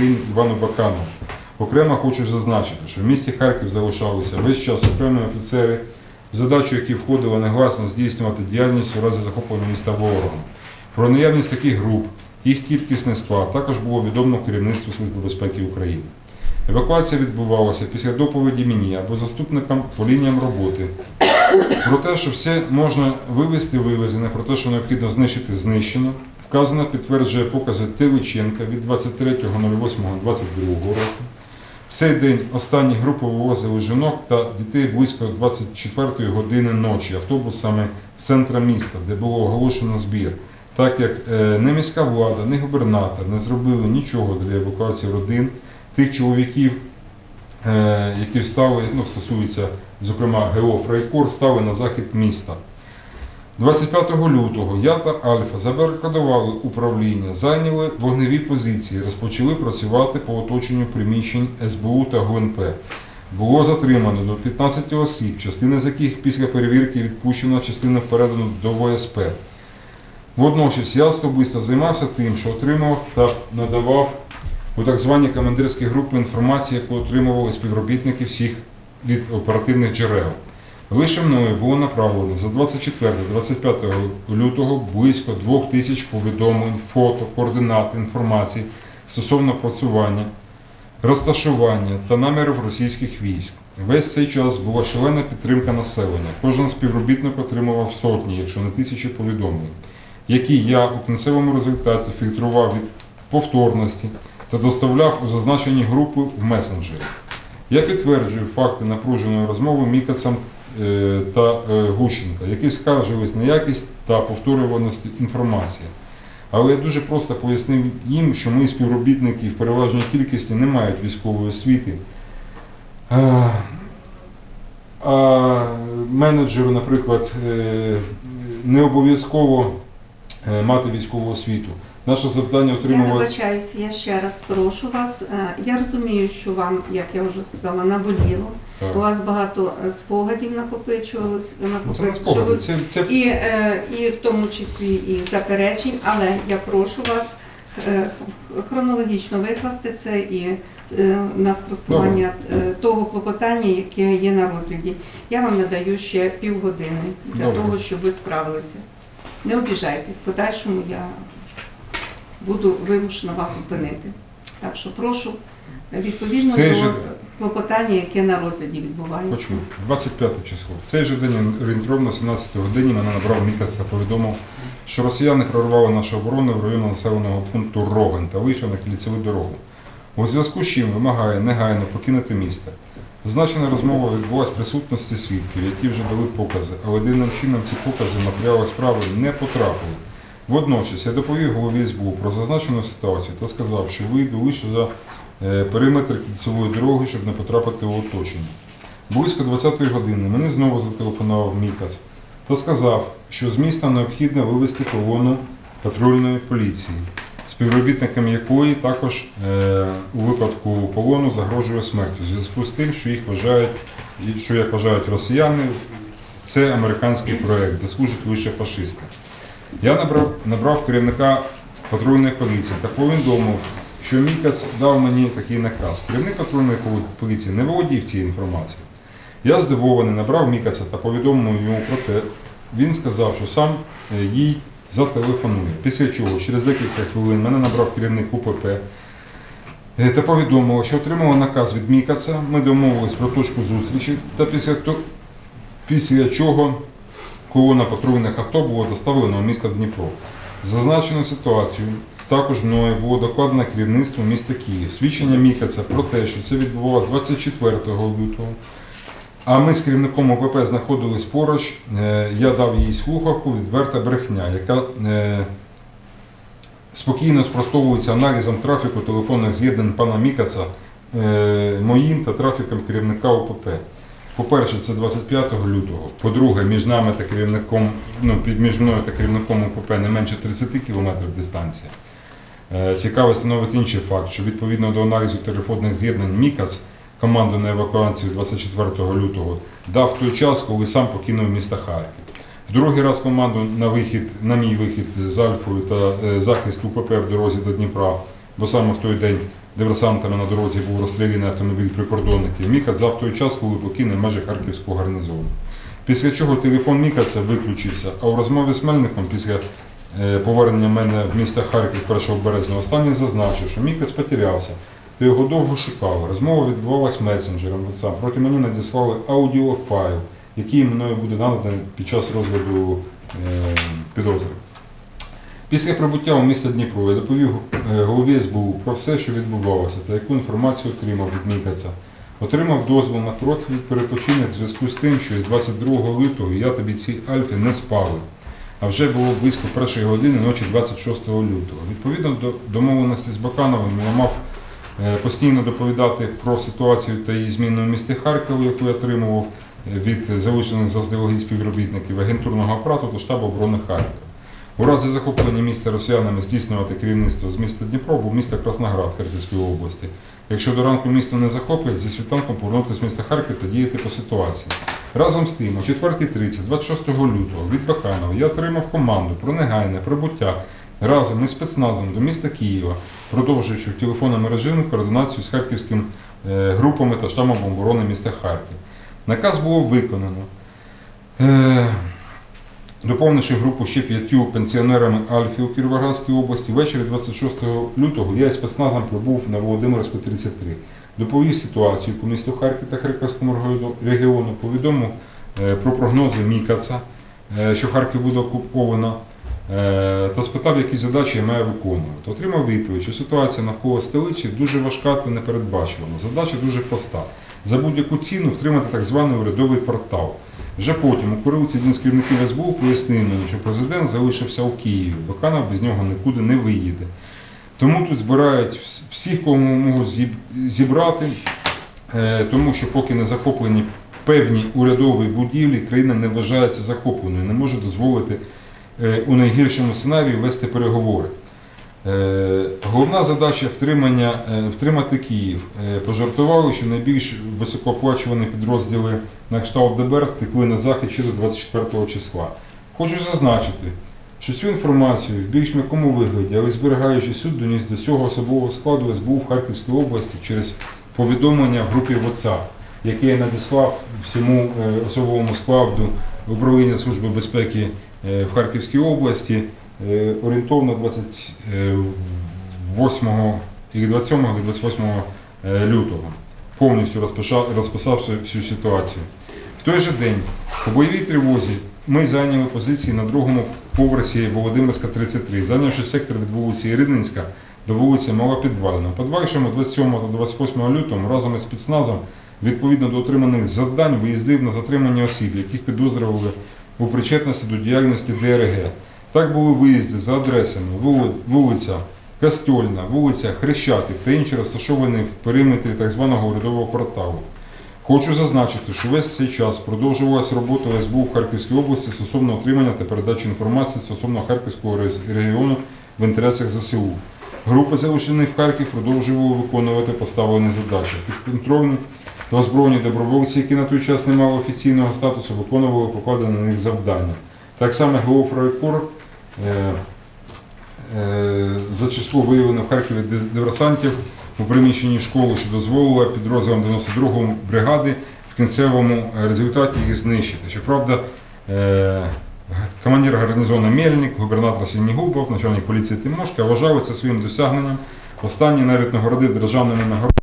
України Івану Баканову. Окремо хочу зазначити, що в місті Харків залишалися весь час окремі офіцери, в задачу які входило негласно здійснювати діяльність у разі захоплення міста ворогом. Про наявність таких груп, їх кількісний склад також було відомо керівництву Служби безпеки України. Евакуація відбувалася після доповіді мені або заступникам по лініям роботи про те, що все можна вивезти вивезене, про те, що необхідно знищити знищено. Вказано підтверджує покази Тиличенка від 23.08.22 року. В цей день останні групи вивозили жінок та дітей близько 24 години ночі автобусами з центра міста, де було оголошено збір. Так як е, не міська влада, не губернатор не зробили нічого для евакуації родин тих чоловіків, е, які стали, ну, стосується, зокрема, ГО Фрайкор, стали на захід міста. 25 лютого я та Альфа забарикадували управління, зайняли вогневі позиції, розпочали працювати по оточенню приміщень СБУ та ГУНП. Було затримано до 15 осіб, частина з яких після перевірки відпущена, частина передана до ВСП. Водночас я особисто займався тим, що отримував та надавав у так звані командирські групи інформацію, яку отримували співробітники всіх від оперативних джерел. Лише мною було направлено за 24-25 лютого близько 2 тисяч повідомлень, фото, координат, інформації стосовно працювання, розташування та намірів російських військ. Весь цей час була шалена підтримка населення. Кожен співробітник отримував сотні, якщо не тисячі повідомлень, які я у кінцевому результаті фільтрував від повторності та доставляв у зазначені групи в месенджері. Я підтверджую факти напруженої розмови Мікацем та е, Гущенка, які скаржились на якість та повторюваність інформації. Але я дуже просто пояснив їм, що мої співробітники в переважній кількості не мають військової освіти. А, а менеджеру, наприклад, е, не обов'язково е, мати військову освіту. Наше завдання Я отримувати. вибачаюся, я ще раз прошу вас. Е, Я розумію, що вам, як я вже сказала, наболіло. Так. У вас багато е, спогадів накопичувалось, спогади, накопичувалось. це, це І, е, і в тому числі і заперечень, але я прошу вас е, хронологічно викласти це і на спростування е, того клопотання, яке є на розгляді. Я вам надаю ще півгодини для Добре. того, щоб ви справилися. Не обіжайтесь, подальшому я буду вимушена вас зупинити. Так що прошу відповідно до клопотання, яке на розгляді відбувається. Почув. 25 число. В цей же день орієнтовно 17 годині мене набрав Мікас та повідомив, що росіяни прорвали нашу оборону в районі населеного пункту Рогань та вийшов на кільцеву дорогу. У зв'язку з чим вимагає негайно покинути місто. Зазначена розмова відбулася в присутності свідків, які вже дали покази, але дивним чином ці покази в матеріали справи не потрапили. Водночас я доповів голові СБУ про зазначену ситуацію та сказав, що вийду лише за периметр кільцевої дороги, щоб не потрапити в оточення. Близько 20-ї години мені знову зателефонував Мікас та сказав, що з міста необхідно вивести колону патрульної поліції, співробітникам якої також е, у випадку полону загрожує смертю, в зв'язку з тим, що їх вважають, що як вважають росіяни, це американський проект, де служать лише фашисти. Я набрав, набрав керівника патрульної поліції та повідомив, що Мікас дав мені такий наказ. Керівник патрульної поліції не володів цією інформацією. Я здивований, набрав Мікаса та повідомив йому про те. Він сказав, що сам е, їй зателефонує. Після чого, через декілька хвилин, мене набрав керівник УПП е, та повідомив, що отримала наказ від Мікаса. Ми домовились про точку зустрічі та після, після чого колона патрульних авто було доставлено у місто Дніпро. Зазначену ситуацію також мною було докладено керівництво міста Київ. Свідчення Міхаца про те, що це відбувалося 24 лютого. А ми з керівником ОПП знаходились поруч. Е, Я дав їй слухавку, відверта брехня, яка е, спокійно спростовується аналізом трафіку телефонних з'єднань пана Мікаца е, моїм та трафіком керівника ОПП. По-перше, це 25 лютого. По-друге, між нами та керівником, ну, під між мною та керівником ОПП не менше 30 кілометрів дистанція. Е, Цікаво становить інший факт, що відповідно до аналізу телефонних з'єднань Мікас команду на евакуацію 24 лютого дав той час, коли сам покинув місто Харків. В другий раз команду на вихід, на мій вихід з Альфою та е, захист УПП в дорозі до Дніпра, бо саме в той день диверсантами на дорозі був розстріляний автомобіль прикордонників. Мікац в той час, коли покинув межі Харківського гарнізону. Після чого телефон Мікаца виключився, а у розмові з Мельником після повернення мене в місто Харків 1 березня останній зазначив, що Мікац потерявся, то його довго шукали. Розмова відбувалась месенджером WhatsApp. Проти мені надіслали аудіофайл, який мною буде наданий під час розгляду е, підозри. Після прибуття у місто Дніпро я доповів е, голові СБУ про все, що відбувалося та яку інформацію отримав від Мікаца. Отримав дозвіл на короткий перепочинок в зв'язку з тим, що із 22 лютого я та бійці Альфи не спали. А вже було близько першої години ночі 26 лютого. Відповідно до домовленості з Бакановим я мав е, постійно доповідати про ситуацію та її зміну у місті Харкові, яку я отримував е, від залучених заздалегідь співробітників агентурного апарату та штабу оборони Харкова. У разі захоплення міста росіянами здійснювати керівництво з міста Дніпро був місто Красноград Харківської області. Якщо до ранку місто не захоплять, зі світанком повернутися в місто Харків та діяти по ситуації. Разом з тим, о 4.30, 26 лютого, від Баканова я отримав команду про негайне прибуття разом із спецназом до міста Києва, продовжуючи в телефонному режимі координацію з харківськими е, групами та штабом оборони міста Харків. Наказ було виконано. Е, Доповнивши групу ще п'ятью пенсіонерами Альфі у Кіровоградській області, ввечері 26 лютого я із спецназом прибув на Володимирську 33. Доповів ситуацію по місту Харків та Харківському регіону, повідомив е, про прогнози Мікаца, е, що Харків буде окуповано, е, та спитав, які задачі я маю виконувати. Отримав відповідь, що ситуація навколо столиці дуже важка та непередбачувана. Задача дуже проста. За будь-яку ціну втримати так званий урядовий квартал. Вже потім у Курилиці один з керівників СБУ пояснив мені, що президент залишився у Києві, Баканов без нього нікуди не виїде. Тому тут збирають всіх, кого можуть зібрати, е, тому що поки не захоплені певні урядові будівлі, країна не вважається захопленою, не може дозволити е, у найгіршому сценарії вести переговори. Е, Головна задача втримання, втримати Київ. Пожартували, що найбільш високооплачувані підрозділи на кшталт ДБР втекли на захід ще до 24 числа. Хочу зазначити, що цю інформацію в більш м'якому вигляді, але зберігаючи суд, доніс до цього особового складу СБУ в Харківській області через повідомлення в групі WhatsApp, яке я надіслав всьому е, особовому складу управління Служби безпеки е, в Харківській області е, орієнтовно 28 і 27 і 28 е, лютого, повністю розписавши всю ситуацію. В той же день по бойовій тривозі ми зайняли позиції на другому поверсі Володимирська 33, зайнявши сектор від вулиці Ірининська до вулиці Малопідвальна. Подвальшому 27 та 28 лютого разом із спецназом відповідно до отриманих завдань виїздив на затримання осіб, яких підозрювали у причетності до діяльності ДРГ. Так були виїзди за адресами вулиця Костольна, вулиця Хрещатик та інші розташовані в периметрі так званого урядового кварталу. Хочу зазначити, що весь цей час продовжувалася робота СБУ в Харківській області стосовно отримання та передачі інформації стосовно Харківського регіону в інтересах ЗСУ. Групи, залишені в Харків, продовжували виконувати поставлені задачі. Підконтрольні та озброєні добровольці, які на той час не мали офіційного статусу, виконували покладені на них завдання. Так само ГО е, е, за число виявлених в Харкові диверсантів у приміщенні школи, що дозволило підрозділам 92-ї бригади в кінцевому е, результаті їх знищити. Щоправда, е, командир гарнізону Мельник, губернатор Сінігубов, начальник поліції Тимошка вважали це своїм досягненням. Останній навіть нагородив державними нагородами